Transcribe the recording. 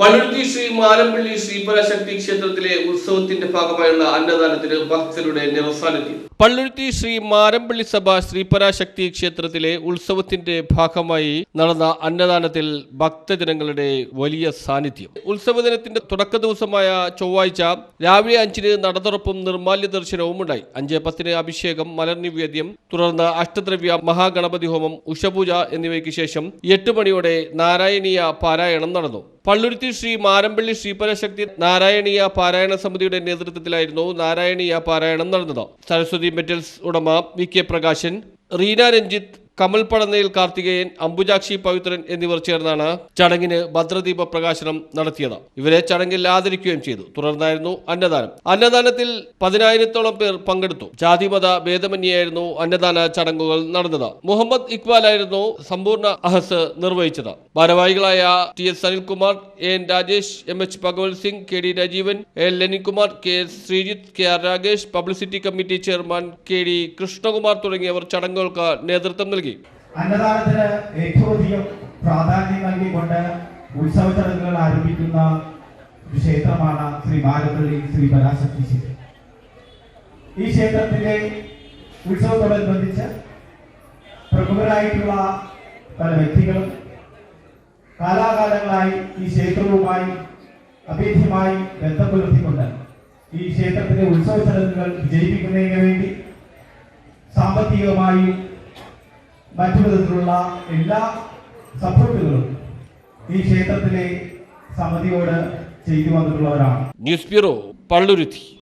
Palluruthy Sree Malampally Sreeparasakthi ക്ഷേത്രത്തിലെ ഉത്സവത്തിന്റെ ഭാഗമായുള്ള അന്നദാനത്തിന് ഭക്തരുടെ നിറസാന്നിധ്യം പള്ളുരുത്തി ശ്രീ മാരമ്പള്ളി സഭ ശ്രീപരാശക്തി ക്ഷേത്രത്തിലെ ഉത്സവത്തിന്റെ ഭാഗമായി നടന്ന അന്നദാനത്തിൽ ഭക്തജനങ്ങളുടെ വലിയ സാന്നിധ്യം. ഉത്സവ ദിനത്തിന്റെ തുടക്ക ദിവസമായ ചൊവ്വാഴ്ച രാവിലെ അഞ്ചിന് നടതുറപ്പും നിർമാല്യ ദർശനവും ഉണ്ടായി അഞ്ച് പത്തിന് അഭിഷേകം മലർനിവേദ്യം തുടർന്ന് അഷ്ടദ്രവ്യ മഹാഗണപതി ഹോമം ഉഷപൂജ എന്നിവയ്ക്ക് ശേഷം എട്ട് മണിയോടെ നാരായണീയ പാരായണം നടന്നു. പള്ളുരുത്തി ശ്രീ മാരമ്പള്ളി ശ്രീപരശക്തി നാരായണീയ പാരായണ സമിതിയുടെ നേതൃത്വത്തിലായിരുന്നു നാരായണീയ പാരായണം നടന്നത്. സരസ്വതി മെറ്റൽസ് ഉടമ വി കെ പ്രകാശൻ റീന രഞ്ജിത്ത് കമൽ പടന്നയിൽ കാർത്തികേയൻ അംബുജാക്ഷി പവിത്രൻ എന്നിവർ ചേർന്നാണ് ചടങ്ങിന് ഭദ്രദീപ പ്രകാശനം നടത്തിയത്. ഇവരെ ചടങ്ങിൽ ആദരിക്കുകയും ചെയ്തു. തുടർന്നായിരുന്നു അന്നദാനം. അന്നദാനത്തിൽ പതിനായിരത്തോളം പേർ പങ്കെടുത്തു. ജാതിമത ഭേദമന്യായിരുന്നു അന്നദാന ചടങ്ങുകൾ നടന്നത്. മുഹമ്മദ് ഇക്ബാലായിരുന്നു സമ്പൂർണ അഹസ് നിർവഹിച്ചത്. ഭാരവാഹികളായ T S Anilkumar A N Rajesh M H Bhagavath Singh K D Rajeevan A Leninkumar K Sreejith K R Rakesh publicity committee chairman K D Krishnakumar തുടങ്ങിയവർ ചടങ്ങുകൾക്ക് നേതൃത്വം നൽകി. അന്നദാനത്തിന് ഏറ്റവും അധികം പ്രാധാന്യം നൽകിക്കൊണ്ട് ഉത്സവ ചടങ്ങുകൾ ആരംഭിക്കുന്ന ക്ഷേത്രമാണ് ശ്രീ ബാലപ്പള്ളി ശ്രീ പരാശക്തി ക്ഷേത്രം. ഈ ക്ഷേത്രത്തിലെ ഉത്സവത്തോടനുബന്ധിച്ച് പ്രമുഖരായിട്ടുള്ള പല വ്യക്തികളും കാലാകാലങ്ങളായി ഈ ക്ഷേത്രവുമായി അഭേദ്യമായി ബന്ധം പുലർത്തിക്കൊണ്ട് ഈ ക്ഷേത്രത്തിലെ ഉത്സവ ചടങ്ങുകൾ വിജയിപ്പിക്കുന്നതിന് വേണ്ടി സാമ്പത്തികമായും മറ്റു വിധത്തിലുള്ള എല്ലാ സപ്പോർട്ടുകളും ഈ ക്ഷേത്രത്തിലെ സമിതിയോട് ചെയ്തു വന്നിട്ടുള്ളവരാണ്. News bureau Palluruthy.